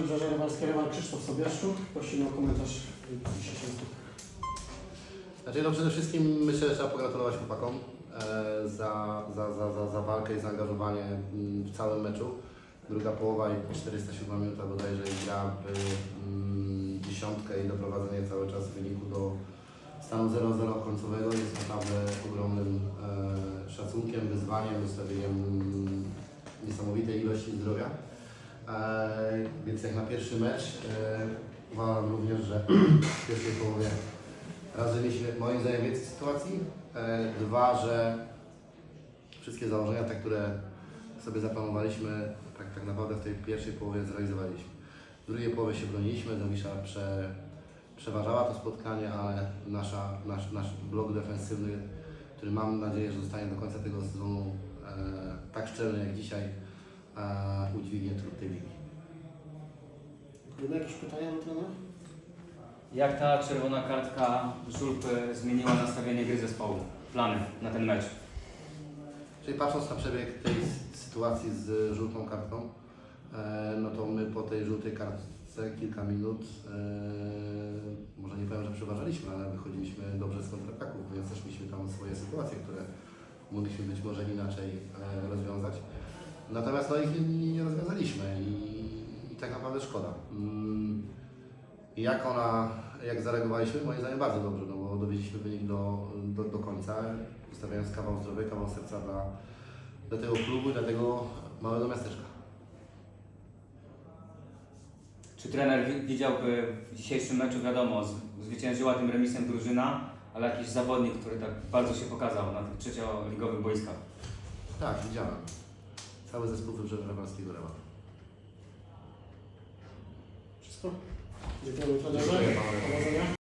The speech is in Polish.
Wybrzeże Rywalskie rywal Krzysztof Sobieszczuk. Prosimy o komentarz. Znaczy, no przede wszystkim myślę, że trzeba pogratulować chłopakom e, za, za, za, za, za walkę i zaangażowanie mm, w całym meczu. Druga połowa i 407 minuta bodajże gra w mm, dziesiątkę i doprowadzenie cały czas wyniku do stanu 0-0 końcowego jest naprawdę ogromnym e, szacunkiem, wyzwaniem, zostawieniem mm, niesamowitej ilości zdrowia. E, więc jak na pierwszy mecz e, uważam również, że w pierwszej połowie Raz, mieliśmy moim zdaniem więcej sytuacji. E, dwa, że wszystkie założenia, te, które sobie zaplanowaliśmy, tak, tak naprawdę w tej pierwszej połowie zrealizowaliśmy. W drugiej połowie się broniliśmy, Domisza prze, przeważała to spotkanie, ale nasza, nasz, nasz blok defensywny, który mam nadzieję, że zostanie do końca tego sezonu e, tak szczelny jak dzisiaj, e, udźwignie ligi. Mamy jakieś pytania do trenera? Jak ta czerwona kartka Żulpy zmieniła nastawienie gry zespołu, plany na ten mecz? Czyli patrząc na przebieg tej sytuacji z żółtą kartką, e, no to my po tej żółtej kartce kilka minut, e, może nie powiem, że przeważaliśmy, ale wychodziliśmy dobrze z kontrataków, więc też mieliśmy tam swoje sytuacje, które mogliśmy być może inaczej e. Natomiast no ich nie, nie rozwiązaliśmy i, i tak naprawdę szkoda. Mm, Jak ona, jak zareagowaliśmy? Moim zdaniem bardzo dobrze, no bo dowiedzieliśmy wynik do, do, do końca, zostawiając kawał zdrowia, kawał serca dla, dla tego klubu i dla tego małego miasteczka. Czy trener wi- widziałby w dzisiejszym meczu, wiadomo, z- zwyciężyła tym remisem drużyna, ale jakiś zawodnik, który tak bardzo się pokazał na tych trzecioligowych boiskach? Tak, widziałem. Cały zespół Wybrzeża Rewalskiego Rewa. Wszystko? Dziękujemy panowie. Powodzenia.